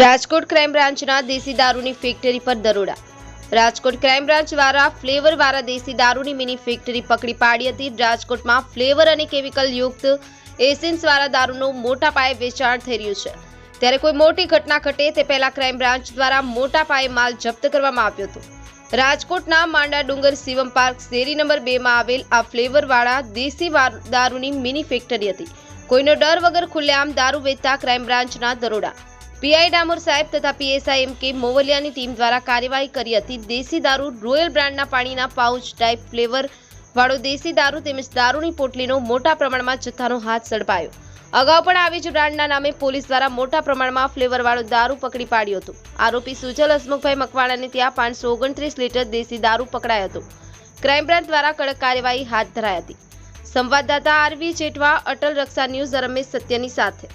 Rajkot crime બ્રાન્ચના દેશી દારૂની ફેક્ટરી પર દરોડા. રાજકોટ ક્રાઇમ બ્રાન્ચ દ્વારા ફ્લેવર વાળા દેશી દારૂની મિની ફેક્ટરી પકડી પાડી હતી. રાજકોટમાં ફ્લેવર અને કેમિકલ યુક્ત એસેન્સ વાળા દારૂનું મોટા પાયે વેચાણ થઈ રહ્યું છે. ત્યારે કોઈ મોટી ઘટના ઘટે તે પહેલા ક્રાઇમ બ્રાન્ચ દ્વારા મોટા પાયે માલ જપ્ત કરવામાં આવ્યો હતો. રાજકોટના માંડા ડુંગર શિવમ પાર્ક શેરી નંબર બે માં આવેલ આ ફ્લેવર વાળા દેશી દારૂની મિની ફેક્ટરી હતી. કોઈનો ડર વગર ખુલ્લેઆમ દારૂ વેચતા ક્રાઇમ બ્રાન્ચના દરોડા. પીઆઈ ડામોર સાહેબ તથા પીએસઆઈ એમ કે મોવલિયાની ટીમ દ્વારા કાર્યવાહી કરી હતી. દેશી દારૂ રોયલ બ્રાન્ડના પાણીના પાઉચ ટાઈપ ફ્લેવર વાળો દેશી દારૂ તેમજ દારૂની પોટલીનો મોટા પ્રમાણમાં જથ્થાનો હાથ ઝડપાયો અગાઉ પણ આવી જ બ્રાન્ડના નામે પોલીસ દ્વારા મોટા પ્રમાણમાં ફ્લેવર વાળો દારૂ પકડી પાડ્યો હતો. આરોપી સુજલ હસમુખભાઈ મકવાણાને ત્યાં પાંચસો ઓગણત્રીસ લીટર દેશી દારૂ પકડાયો હતો. ક્રાઇમ બ્રાન્ચ દ્વારા કડક કાર્યવાહી હાથ ધરાઈ હતી. સંવાદદાતા R V Jethwa, Atal Raksha news, Ramesh સત્યની સાથે.